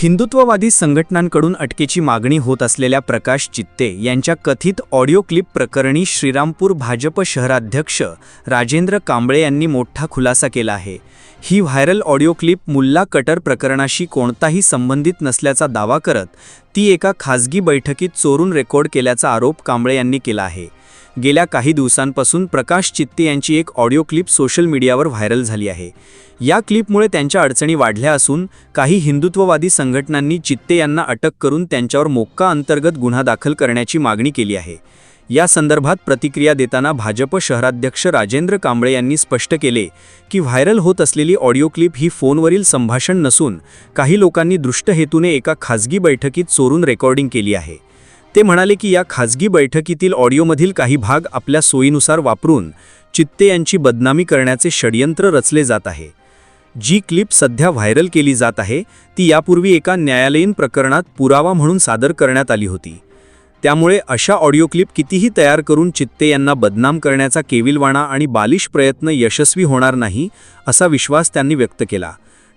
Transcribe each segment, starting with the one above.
हिंदुत्ववादी संघटनांकडून अटकेची मागणी होत असलेल्या प्रकाश चित्ते यांच्या कथित ऑडिओ क्लिप प्रकरणी श्रीरामपूर भाजप शहराध्यक्ष राजेंद्र कांबळे यांनी मोठा खुलासा केला आहे. ही व्हायरल ऑडिओ क्लिप मुल्ला कटर प्रकरणाशी कोणताही संबंधित नसल्याचा दावा करत ती एका खासगी बैठकीत चोरून रेकॉर्ड केल्याचा आरोप कांबळे यांनी केला आहे. गेल्या काही दिवसांपासून प्रकाश चित्ते यांची एक ऑडिओ क्लिप सोशल मीडियावर व्हायरल झाली आहे. या क्लिपमुळे त्यांच्या अडचणी वाढल्या असून काही हिंदुत्ववादी संघटनांनी चित्ते यांना अटक करून त्यांच्यावर मोक्का अंतर्गत गुन्हा दाखल करण्याची मागणी केली आहे. या संदर्भात प्रतिक्रिया देताना भाजप शहराध्यक्ष राजेंद्र कांबळे यांनी स्पष्ट केले की व्हायरल होत असलेली ऑडिओ क्लिप ही फोनवरील संभाषण नसून काही लोकांनी दृष्ट हेतूने एका खाजगी बैठकीत चोरून रेकॉर्डिंग केली आहे. ते म्हणाले की या खाजगी बैठकीतील ऑडिओमधील काही भाग आपल्या सोयीनुसार वापरून चित्ते यांची बदनामी करण्याचे षडयंत्र रचले जात आहे. जी क्लिप सध्या व्हायरल केली जात आहे ती यापूर्वी एका न्यायालयीन प्रकरणात पुरावा म्हणून सादर करण्यात आली होती. त्यामुळे अशा ऑडिओ क्लिप कितीही तयार करून चित्ते यांना बदनाम करण्याचा केविलवाणा आणि बालिश प्रयत्न यशस्वी होणार नाही असा विश्वास त्यांनी व्यक्त केला.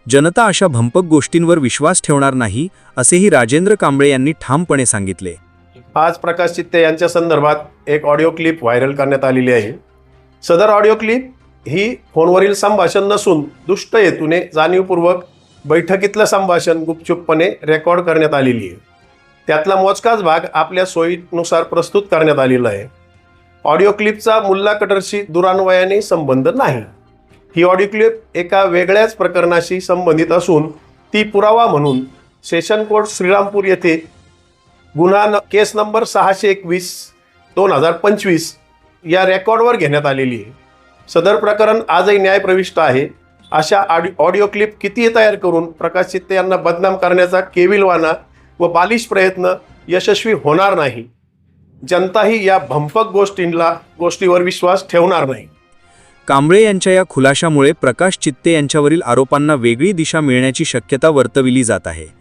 जनता अशा भंपक गोष्टींवर विश्वास ठेवणार नाही असेही राजेंद्र कांबळे यांनी ठामपणे सांगितले. आज प्रकाश चित्ते यांच्या संदर्भात एक ऑडिओ क्लिप व्हायरल करण्यात आलेली आहे. सदर ऑडिओ क्लिप ही फोनवरील संभाषण नसून दुष्ट हेतूने जाणीवपूर्वक बैठकीतलं संभाषण गुपचूपपणे रेकॉर्ड करण्यात आलेली आहे. त्यातला मोजकाच भाग आपल्या सोयीनुसार प्रस्तुत करण्यात आलेला आहे. ऑडिओ क्लिपचा मुल्ला कटरशी दुरान्वयाने संबंध नाही. ही ऑडिओ क्लिप एका वेगळ्याच प्रकरणाशी संबंधित असून ती पुरावा म्हणून सेशन कोर्ट श्रीरामपूर येथे गुन्हा न केस नंबर सहाशे एकवीस दोन हजार पंचवीस या रेकॉर्डवर घेण्यात आलेली आहे. सदर प्रकरण आजही न्यायप्रविष्ट आहे. अशा ऑडि ऑडिओ क्लिप कितीही तयार करून प्रकाश चित्ते यांना बदनाम करण्याचा केविलवाना व बालिश प्रयत्न यशस्वी होणार नाही. जनताही या भंपक गोष्टींना गोष्टीवर विश्वास ठेवणार नाही. कांबळे यांच्या या खुलाशामुळे प्रकाश चित्ते यांच्यावरील आरोपांना वेगळी दिशा मिळण्याची शक्यता वर्तविली जात आहे.